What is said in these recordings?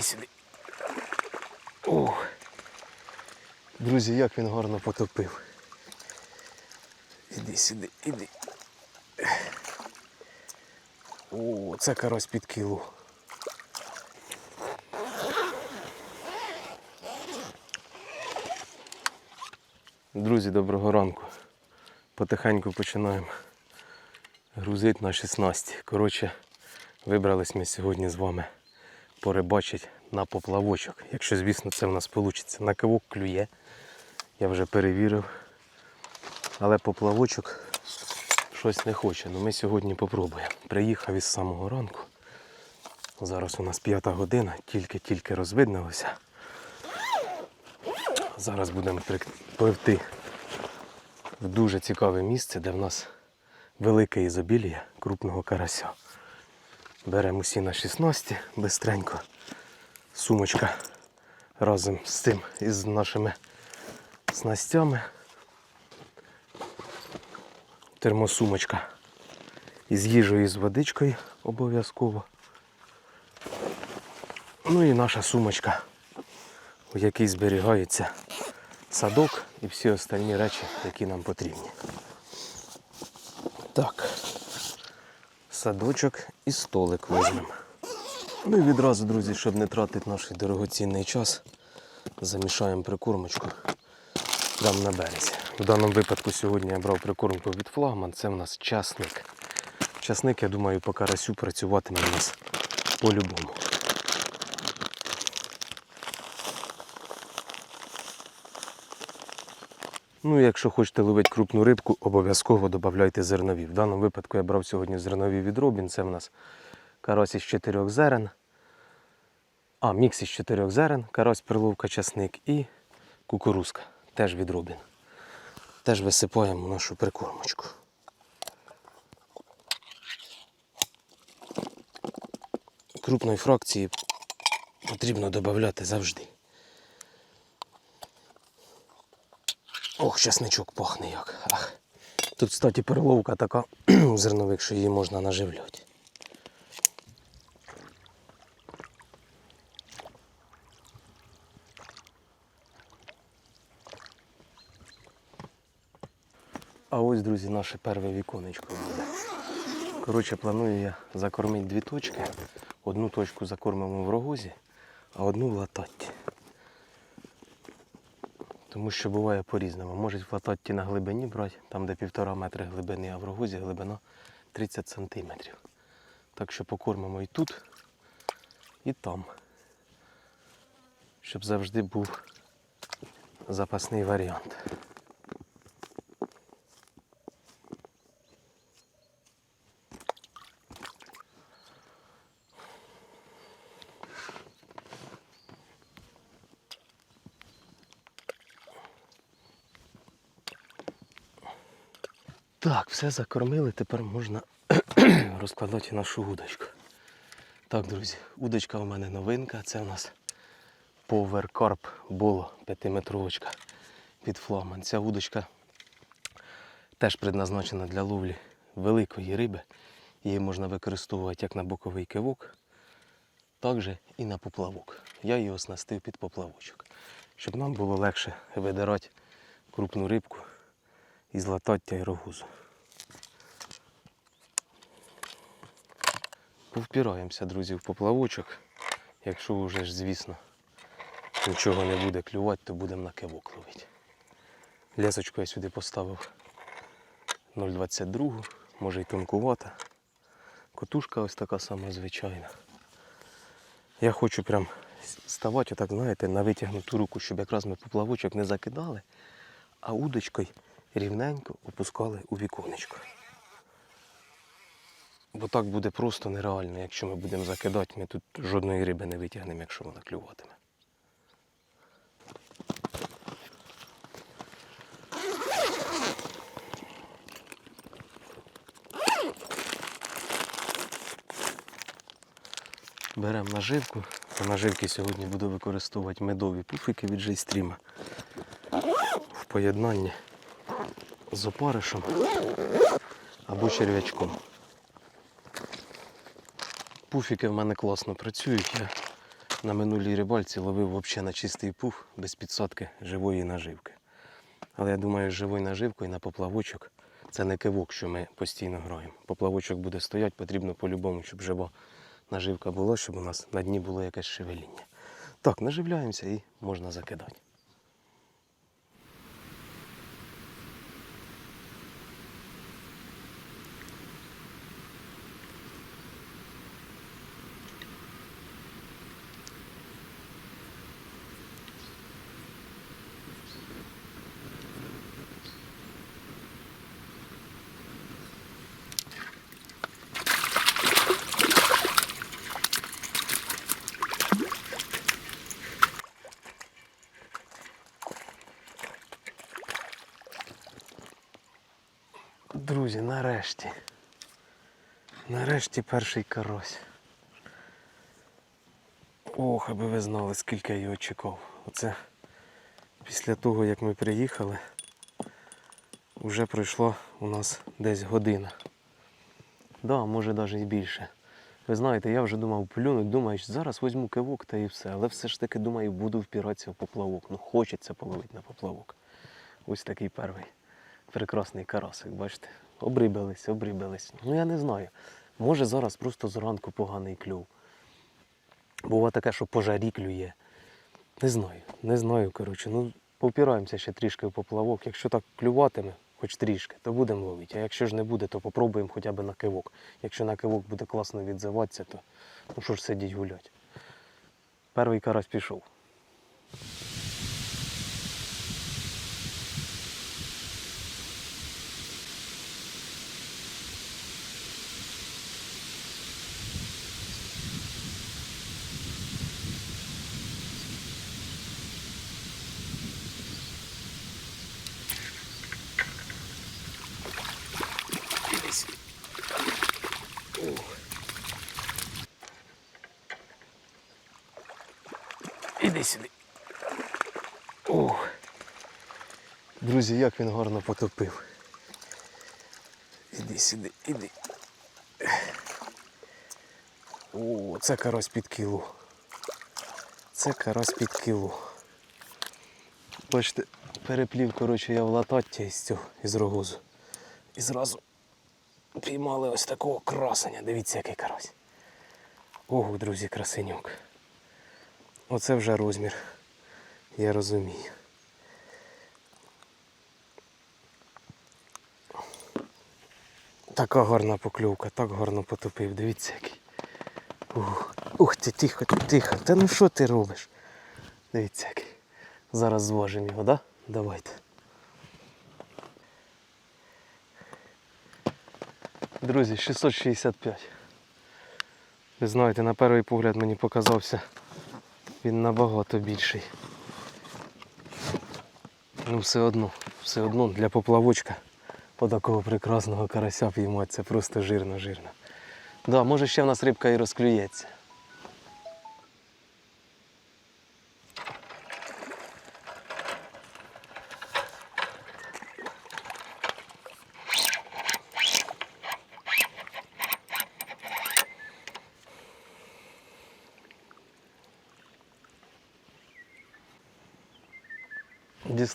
Іди сюди. Ох. Друзі, як він гарно потопив. Іди сюди, іди. О, це карась під кіло. Друзі, доброго ранку. Потихеньку починаємо грузити наші снасті. Коротше, вибрались ми сьогодні з вами порибачити на поплавочок. Якщо, звісно, це в нас вийде. На кивок клює. Я вже перевірив. Але поплавочок щось не хоче. Ну ми сьогодні попробуємо. Приїхав із самого ранку. Зараз у нас п'ята година, тільки-тільки розвиднилося. Зараз будемо пливти в дуже цікаве місце, де в нас велике ізобілія крупного карася. Беремо усі наші снасті бистренько. Сумочка разом з цим із нашими снастями. Термосумочка із їжею і з водичкою обов'язково. Ну і наша сумочка, у якій зберігається садок і всі остальні речі, які нам потрібні. Так, садочок і столик візьмемо. Ну і відразу, друзі, щоб не тратити наш дорогоцінний час, замішаємо прикормочку прямо на березі. В даному випадку сьогодні я брав прикормку від флагман, це в нас часник. Часник, я думаю, по карасю працюватиме у нас по-любому. Ну, якщо хочете ловити крупну рибку, обов'язково додавайте зернові. В даному випадку я брав сьогодні зернові від Робін. Це в нас карась із чотирьох зерен. А, мікс із чотирьох зерен, карась, перловка, часник і кукурузка. Теж від Робін. Теж висипаємо нашу прикормочку. Крупної фракції потрібно додати завжди. Ох, часничок пахне як. Ах. Тут, кстати, перловка така у зернових, що її можна наживляти. Ось, друзі, наше перше віконечко буде. Коротше, планую я закормити дві точки. Одну точку закормимо в рогозі, а одну в лататті. Тому що буває по-різному. Можуть в лататті на глибині брати, там де півтора метри глибини, а в рогозі глибина 30 сантиметрів. Так що покормимо і тут, і там. Щоб завжди був запасний варіант. Так, все закормили, тепер можна розкладати нашу удочку. Так, друзі, удочка у мене новинка. Це у нас Carp Bolo 5-метровочка від Флагман. Ця удочка теж предназначена для ловлі великої риби. Її можна використовувати як на боковий кивок, так же і на поплавок. Я її оснастив під поплавочок, щоб нам було легше видирати крупну рибку із латаття і рогузу. Повпираємося, друзі, в поплавочок. Якщо вже ж, звісно, нічого не буде клювати, то будемо на кивок ловити. Лесочку я сюди поставив 0,22, може й тонкувата. Котушка ось така сама звичайна. Я хочу прям ставати, отак, знаєте, на витягнуту руку, щоб якраз ми поплавочок не закидали, а удочкою рівненько опускали у віконечко. Бо так буде просто нереально, якщо ми будемо закидати, ми тут жодної риби не витягнемо, якщо вона клюватиме. Беремо наживку. По наживки сьогодні буду використовувати медові пуфики від Джейстріма в поєднанні з опаришем або черв'ячком. Пуфіки в мене класно працюють. Я На минулій рибальці ловив взагалі на чистий пух без підсадки живої наживки. Але я думаю, з живою наживкою на поплавочок це не кивок, що ми постійно граємо. Поплавочок буде стояти, потрібно по-любому, щоб жива наживка була, щоб у нас на дні було якесь шевеління. Так, наживляємося і можна закидати. Друзі, нарешті. Нарешті перший карась. Ох, аби ви знали, скільки я його чекав. Оце після того, як ми приїхали, вже пройшла у нас десь година. Да, може навіть і більше. Ви знаєте, я вже думав плюнуть, думаю, що зараз візьму кивок та і все. Але все ж таки думаю, буду впиратися в поплавок. Ну, хочеться половити на поплавок. Ось такий перший прекрасний карасик, бачите. Обрибались, обрибались. Ну я не знаю. Може зараз просто зранку поганий клюв. Бува таке, що по жарі клює. Не знаю, не знаю, коротше. Ну, попираємося ще трішки в поплавок. Якщо так клюватиме, хоч трішки, то будемо ловити. А якщо ж не буде, то попробуємо хоча б на кивок. Якщо на кивок буде класно відзиватися, то ну що ж сидіть гулять. Перший карась пішов. Ох. Друзі, як він гарно потопив. Іди сюди, іди. О, це карась під кіло. Це карась під кіло. Бачите, переплів, коротше, я в латаття із цього, із рогозу. І зразу піймали ось такого красення. Дивіться, який карась. Ого, друзі, красенюк. Оце вже розмір. Я розумію. Така гарна покльовка, так гарно потопив. Дивіться який. Ух, ух ти, тихо, тихо. Та ну що ти робиш? Дивіться який. Зараз зважимо його, да? Давайте. Друзі, 665. Ви знаєте, на перший погляд мені показався він набагато більший. Ну все одно, все одно для поплавочка по такого прекрасного карася піймати, це просто жирно-жирно. Да, може ще в нас рибка і розклюється.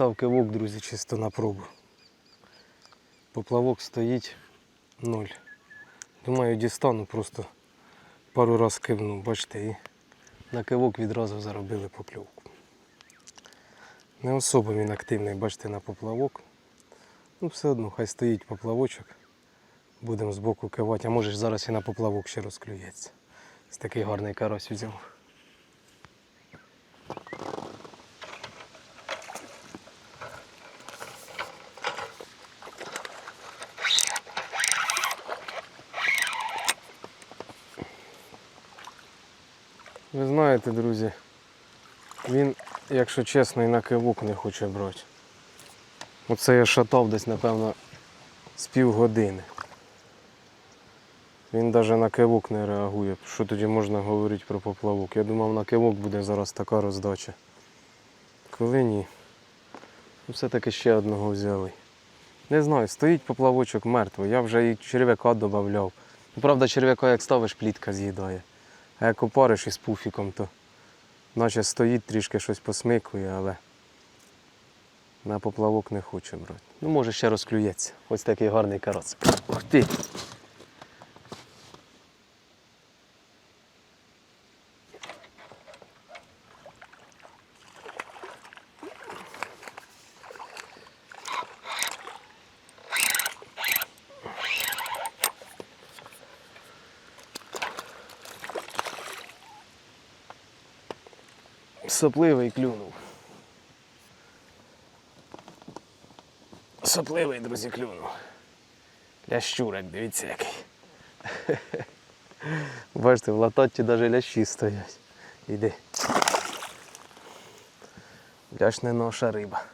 Дістав кивок, друзі, чисто на пробу. Поплавок стоїть ноль. Думаю, дістану, просто пару раз кивну, бачите, і на кивок відразу заробили покльовку. Не особо він активний, бачите, на поплавок. Ну, все одно, хай стоїть поплавочок. Будемо збоку кивати, а може ж зараз і на поплавок ще розклюється. Ось такий гарний карась взяв. Ви знаєте, друзі, він, якщо чесно, і на кивок не хоче брати. Оце я шатав десь, напевно, з півгодини. Він навіть на кивок не реагує. Що тоді можна говорити про поплавок? Я думав, на кивок буде зараз така роздача. Коли ні. Ну, Все-таки ще одного взяли. Не знаю, стоїть поплавочок мертвий. Я вже і черв'яка додавав. Ну, Правда, черв'яка як ставиш, плітка з'їдає. А як опариш із пуфіком, то Наче стоїть, трішки щось посмикує, але на поплавок не хоче брати. Ну, може, ще розклюється. Ось такий гарний карась. Ух ти! Сопливий клюнув. Сопливий, друзі, клюнув. Лящурик, дивіться який. Бачите, в лататті навіть лящі стоять. Іди. Лящ не наша риба.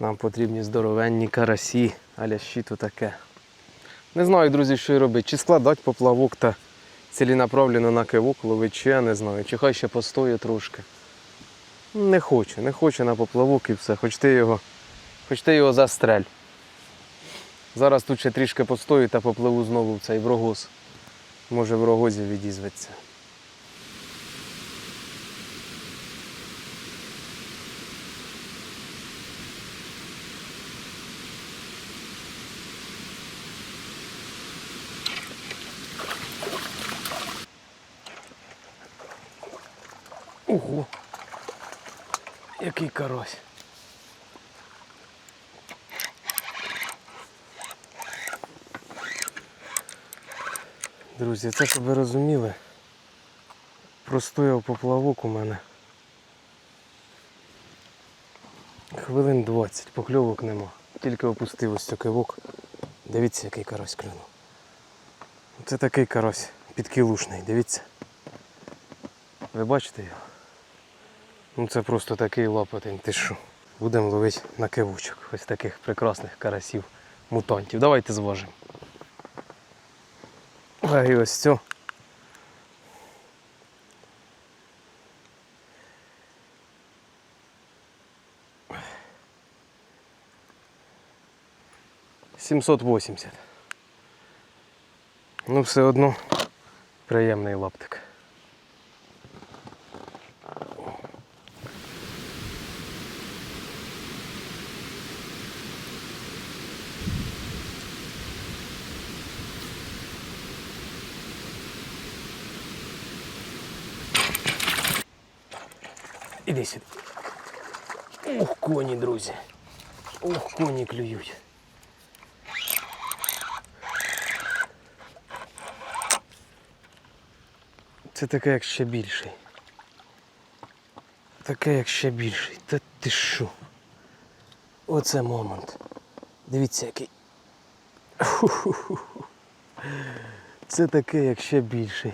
Нам потрібні здоровенні карасі, а лящі то таке. Не знаю, друзі, що й робити. Чи складати поплавок та ціленаправленно на кивок ловить, я не знаю. Чи хай ще постоє трошки. Не хоче, не хоче на поплавок і все. Хоч ти його, хоч ти його застрель. Зараз тут ще трішки постою та попливу знову в цей врогоз. Може в рогозі відізветься. Ого! Який карась. Друзі, це щоб ви розуміли. Простояв поплавок у мене. Хвилин 20, покльовок нема. Тільки опустив ось кивок. Дивіться, який карась клюнув. Це такий карась підкілушний, дивіться. Ви бачите його? Ну це просто такий лопатень, ти що. Будемо ловити на кивучок. Ось таких прекрасних карасів, мутантів. Давайте зважимо. А і ось цю. Сімсот вісімдесят. Ну, все одно приємний лаптик. Іди сюди. Ох, коні, друзі. Ох, коні клюють. Це таке, як ще більший. Таке, як ще більший. Та ти що? Оце момент. Дивіться, який. Це таке, як ще більший.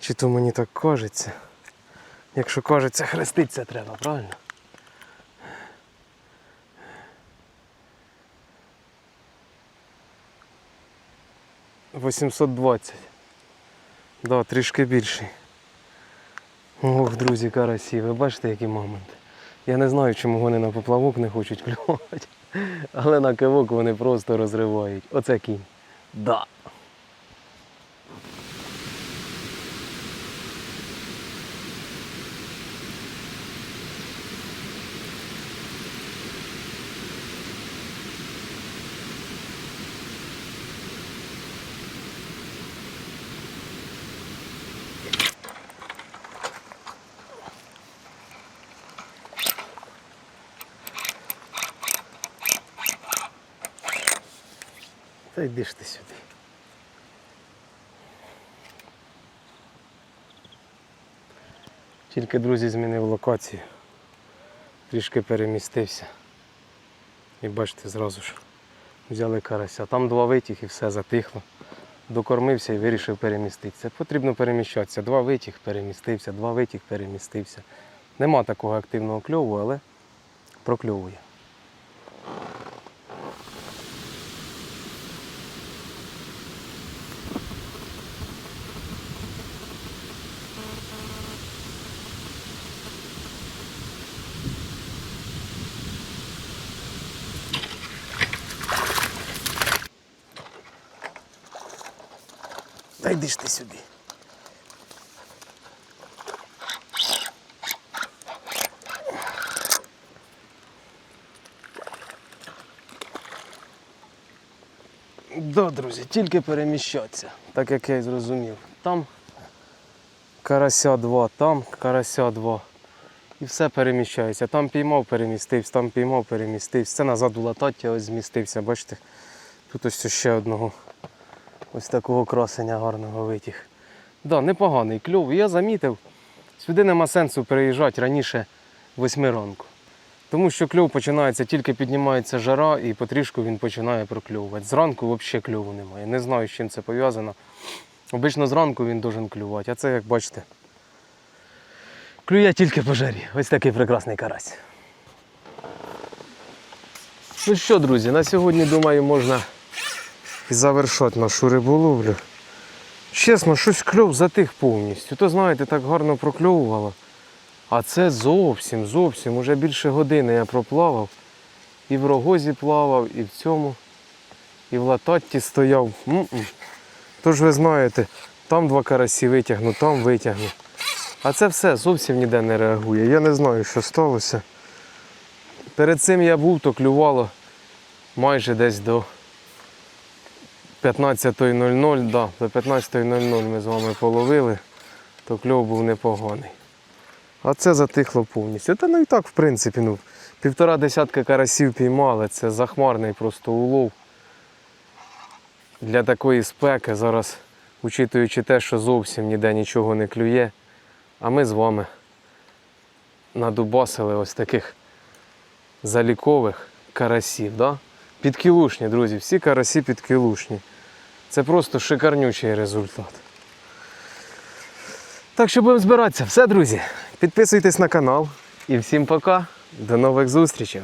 Чи то мені так кажеться? Якщо кажеться, хреститься треба, правильно? Вісімсот двадцять. Да, трішки більший. Ох, друзі, карасі, ви бачите, який момент. Я не знаю, чому вони на поплавок не хочуть клювати, але на кивок вони просто розривають. Оце кінь. Да. Та йди ж ти сюди. Тільки, друзі, змінив локацію. Трішки перемістився. І бачите, зразу ж взяли карася. Там два витяг і все затихло. Докормився і вирішив переміститися. Потрібно переміщатися. Два витяг перемістився, два витяг перемістився. Нема такого активного кльову, але прокльовує. Та йди ж ти сюди. Да, друзі, тільки переміщатися, так як я і зрозумів. Там карася два, там карася два. І все переміщається. Там піймав, перемістився, там піймав, перемістився. Це назад улатаття ось змістився, бачите? Тут ось ще одного ось такого красення гарного витяг. Да, непоганий кльов. Я замітив, сюди нема сенсу переїжджати раніше 8 ранку. Тому що кльов починається, тільки піднімається жара і потрішку він починає прокльовувати. Зранку взагалі кльову немає. Не знаю, з чим це пов'язано. Обично зранку він должен клювати, а це, як бачите, клює тільки по жарі. Ось такий прекрасний карась. Ну що, друзі, на сьогодні, думаю, можна і завершати нашу риболовлю. Чесно, щось кльов затих повністю. То знаєте, так гарно прокльовувало. А це зовсім, зовсім. Уже більше години я проплавав. І в рогозі плавав, і в цьому, і в лататті стояв. М-м. Тож ви знаєте, там два карасі витягну, там витягну. А це все зовсім ніде не реагує. Я не знаю, що сталося. Перед цим я був, то клювало майже десь до 15.00, да, до 15.00 ми з вами половили, то кльов був непоганий. А це затихло повністю. Та ну і так, в принципі, ну, півтора десятка карасів піймали, це захмарний просто улов. Для такої спеки зараз, учитуючи те, що зовсім ніде нічого не клює, а ми з вами надубасили ось таких залікових карасів. Да? Підкілушні, друзі, всі карасі підкілушні. Це просто шикарнючий результат. Так що будемо збиратися. Все, друзі. Підписуйтесь на канал. І всім пока. До нових зустрічей.